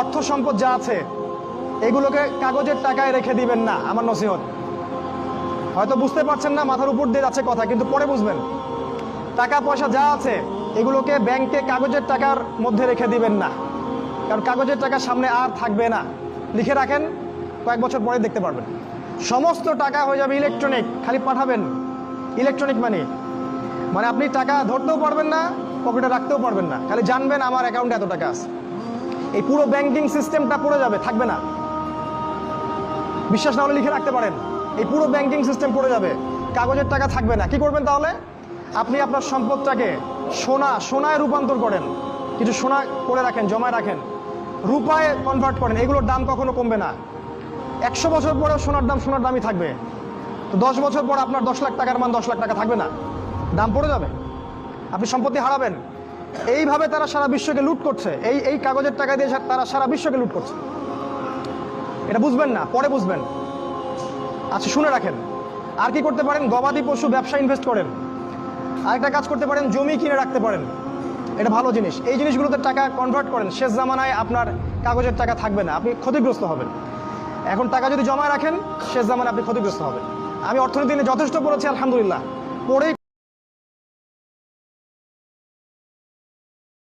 অর্থ সম্পদ যা আছে, এগুলোকে কাগজের টাকায় রেখে দিবেন না, আমার নসিহত। হয়তো বুঝতে পারছেন না, মাথার উপর দিয়ে যাচ্ছে কথা, কিন্তু পরে বুঝবেন। টাকা, পয়সা যা আছে, এগুলোকে ব্যাংকে কাগজের টাকার মধ্যে রেখে দিবেন না। কারণ কাগজের টাকা সামনে আর থাকবে না। লিখে রাখেন, কয়েক বছর পরে দেখতে পারবেন। সমস্ত টাকা হয়ে যাবে ইলেকট্রনিক, খালি পাঠাবেন। Electronic money. মানে আপনি টাকা ধরতেও পারবেন না, পকেটে রাখতেও পারবেন না। খালি জানবেন আমার অ্যাকাউন্টে এত টাকা আছে। এই পুরো ব্যাংকিং সিস্টেমটা পড়ে যাবে, থাকবে না। বিশ্বাস না হলে লিখে রাখতে পারেন। এই পুরো ব্যাংকিং সিস্টেম পড়ে যাবে। কাগজের টাকা থাকবে না। কি করবেন তাহলে? আপনি আপনার সম্পদটাকে সোনা, সোনায় রূপান্তর করেন। কিছু সোনা করে রাখেন, জমায় রাখেন। রূপায় কনভার্ট করেন। এগুলোর দাম কখনো কমবে না। একশো বছর পরেও সোনার দাম, সোনার দামই থাকবে। তো দশ বছর পর আপনার দশ লাখ টাকার মান দশ লাখ টাকা থাকবে না। দাম পড়ে যাবে। আপনি সম্পত্তি হারাবেন। এইভাবে তারা সারা বিশ্বকে লুট করছে। এই এই কাগজের টাকা দিয়ে তারা সারা বিশ্বকে লুট করছে। এটা বুঝবেন না, পরে বুঝবেন। আচ্ছা শুনে রাখেন। আর কি করতে পারেন? গবাদি পশু ব্যবসা ইনভেস্ট করেন। আরেকটা কাজ করতে পারেন, জমি কিনে রাখতে পারেন। এটা ভালো জিনিস। এই জিনিসগুলোতে টাকা কনভার্ট করেন। শেষ জামানায় আপনার কাগজের টাকা থাকবে না, আপনি ক্ষতিগ্রস্ত হবেন। এখন টাকা যদি জমা রাখেন, শেষ জামানায় আপনি ক্ষতিগ্রস্ত হবেন। আমি অর্থনীতি নিয়ে যথেষ্ট পড়েছি, আলহামদুলিল্লাহ। পড়েই